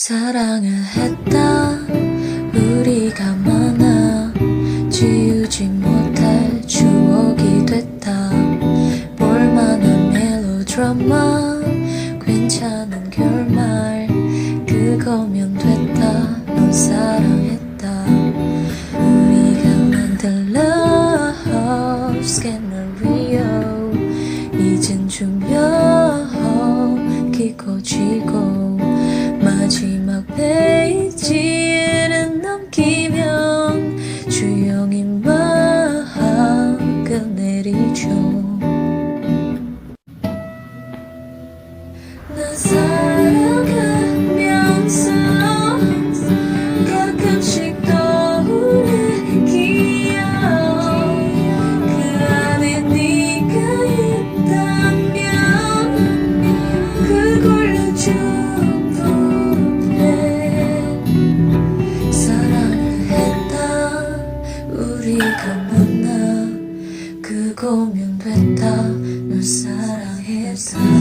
사랑을 했다. 우리가 많아 지우지 못할 추억이 됐다. 볼만한 멜로드라마 괜찮은 결말 그거면 됐다. 넌 사랑했 마지막 페이지를 넘기면 주영인 마음 끝내리죠. 나 그거면 됐다. 널 사랑했다